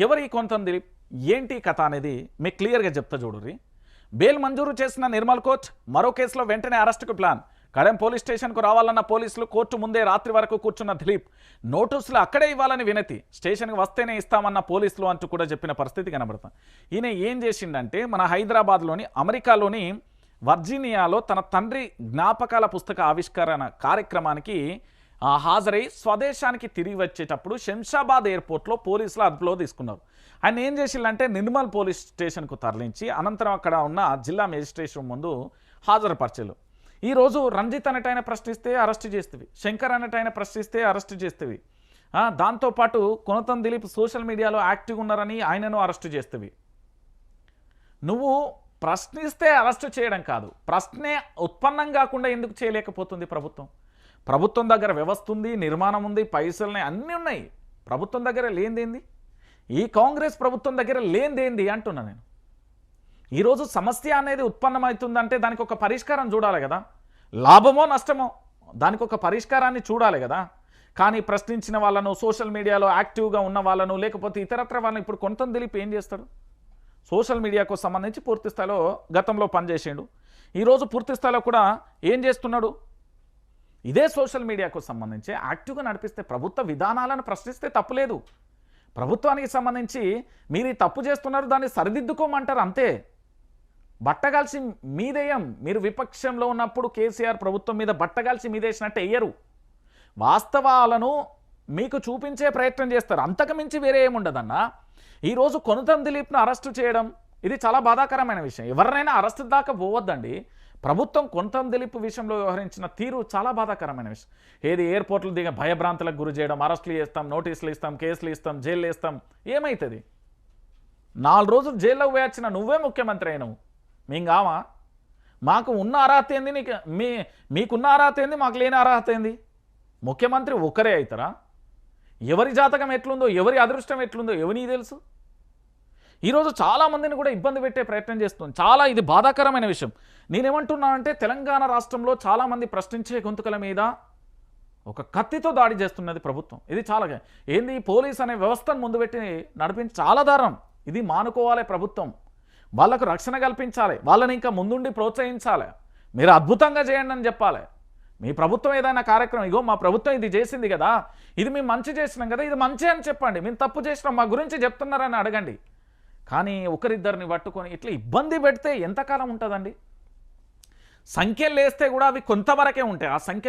ఎవరి కొంత దిలీప్ ఏంటి కథ అనేది మీకు క్లియర్గా చెప్తా చూడుర్రి. బెయిల్ మంజూరు చేసిన నిర్మల్ కోచ్ మరో కేసులో వెంటనే అరెస్టుకు ప్లాన్. కడెం పోలీస్ స్టేషన్కు రావాలన్న పోలీసులు కోర్టు ముందే రాత్రి వరకు కూర్చున్న దిలీప్. నోటీసులు అక్కడే ఇవ్వాలని వినతి. స్టేషన్కి వస్తేనే ఇస్తామన్న పోలీసులు అంటూ కూడా చెప్పిన పరిస్థితి కనబడుతుంది. ఈయన ఏం చేసిండంటే మన హైదరాబాద్లోని అమెరికాలోని వర్జీనియాలో తన తండ్రి జ్ఞాపకాల పుస్తక ఆవిష్కరణ కార్యక్రమానికి హాజరై స్వదేశానికి తిరిగి వచ్చేటప్పుడు శంషాబాద్ ఎయిర్పోర్ట్లో పోలీసులు అదుపులో తీసుకున్నారు. ఆయన ఏం చేసిందంటే నిర్మల్ పోలీస్ స్టేషన్కు తరలించి అనంతరం అక్కడ ఉన్న జిల్లా మేజిస్ట్రేషన్ ముందు హాజరుపరచలు ఈరోజు రంజిత్ అన్నటైన ప్రశ్నిస్తే అరెస్ట్ చేస్తేవి శంకర్ అన్నటైన ప్రశ్నిస్తే అరెస్ట్ చేస్తేవి. దాంతోపాటు కొనతం దిలీప్ సోషల్ మీడియాలో యాక్టివ్గా ఉన్నారని ఆయనను అరెస్ట్ చేస్తేవి. నువ్వు ప్రశ్నిస్తే అరెస్ట్ చేయడం కాదు ప్రశ్నే ఉత్పన్నం కాకుండా ఎందుకు చేయలేకపోతుంది ప్రభుత్వం? ప్రభుత్వం దగ్గర వ్యవస్థ ఉంది నిర్మాణం ఉంది పైసలున్నాయి అన్నీ ఉన్నాయి. ప్రభుత్వం దగ్గర లేనిదేంది? ఈ కాంగ్రెస్ ప్రభుత్వం దగ్గర లేనిదేంది అంటున్నా నేను. ఈరోజు సమస్య అనేది ఉత్పన్నమవుతుందంటే దానికి ఒక పరిష్కారం చూడాలి కదా. లాభమో నష్టమో దానికి ఒక పరిష్కారాన్ని చూడాలి కదా. కానీ ప్రశ్నించిన వాళ్ళను సోషల్ మీడియాలో యాక్టివ్గా ఉన్న వాళ్ళను లేకపోతే ఇతరత్ర వాళ్ళని ఇప్పుడు కొంత తెలిపి ఏం చేస్తాడు? సోషల్ మీడియాకు సంబంధించి పూర్తి స్థాయిలో గతంలో పనిచేసిండు. ఈరోజు పూర్తి స్థాయిలో కూడా ఏం చేస్తున్నాడు? ఇదే సోషల్ మీడియాకు సంబంధించి యాక్టివ్గా నడిపిస్తే ప్రభుత్వ విధానాలను ప్రశ్నిస్తే తప్పులేదు ప్రభుత్వానికి సంబంధించి మీరు ఈ తప్పు చేస్తున్నారు దాన్ని సరిదిద్దుకోమంటారు అంతే. బట్టగాల్సి మీదేయం. మీరు విపక్షంలో ఉన్నప్పుడు కేసీఆర్ ప్రభుత్వం మీద బట్టగాల్సి మీదేసినట్టు వేయరు వాస్తవాలను మీకు చూపించే ప్రయత్నం చేస్తారు. అంతకు మించి వేరే ఏముండదన్నా ఈరోజు కొనుతం దిలీప్ను అరెస్టు చేయడం ఇది చాలా బాధాకరమైన విషయం. ఎవరినైనా అరెస్టు దాకా పోవద్దండి. ప్రభుత్వం కొంతం దిలీప్ విషయంలో వ్యవహరించిన తీరు చాలా బాధాకరమైన విషయం. ఏది ఎయిర్పోర్ట్లు దిగ భయభ్రాంతులకు గురి చేయడం అరెస్టులు చేస్తాం నోటీసులు ఇస్తాం కేసులు ఇస్తాం జైలు వేస్తాం ఏమవుతుంది నాలుగు రోజులు జైల్లో వేయాల్సిన నువ్వే ముఖ్యమంత్రి అయినవు. మేము కావా మాకు ఉన్న అర్హత ఏంది నీకు? మీ మీకున్న అర్హత ఏంది మాకు లేని అర్హత ఏంది? ముఖ్యమంత్రి ఒక్కరే అవుతారా? ఎవరి జాతకం ఎట్లుందో ఎవరి అదృష్టం ఎట్లుందో ఎవరికి తెలుసు? ఈరోజు చాలామందిని కూడా ఇబ్బంది పెట్టే ప్రయత్నం చేస్తుంది. చాలా ఇది బాధాకరమైన విషయం. నేనేమంటున్నానంటే తెలంగాణ రాష్ట్రంలో చాలామంది ప్రశ్నించే గొంతుకల మీద ఒక కత్తితో దాడి చేస్తున్నది ప్రభుత్వం. ఇది చాలా ఏంది పోలీస్ అనే వ్యవస్థను ముందు పెట్టి నడిపించి చాలా దారం ఇది మానుకోవాలి ప్రభుత్వం. వాళ్ళకు రక్షణ కల్పించాలి. వాళ్ళని ఇంకా ముందుండి ప్రోత్సహించాలి. మీరు అద్భుతంగా చేయండి అని చెప్పాలి. మీ ప్రభుత్వం ఏదైనా కార్యక్రమం ఇగో మా ప్రభుత్వం ఇది చేసింది కదా ఇది మేము మంచి చేసినాం కదా ఇది మంచి అని చెప్పండి. మేము తప్పు చేసినాం మా గురించి చెప్తున్నారని అడగండి. కానీ ఒకరిద్దరిని పట్టుకొని ఇట్లా ఇబ్బంది పెడితే ఎంతకాలం ఉంటుందండి? సంఖ్యలు వేస్తే కూడా అవి కొంతవరకే ఉంటాయి. ఆ సంఖ్య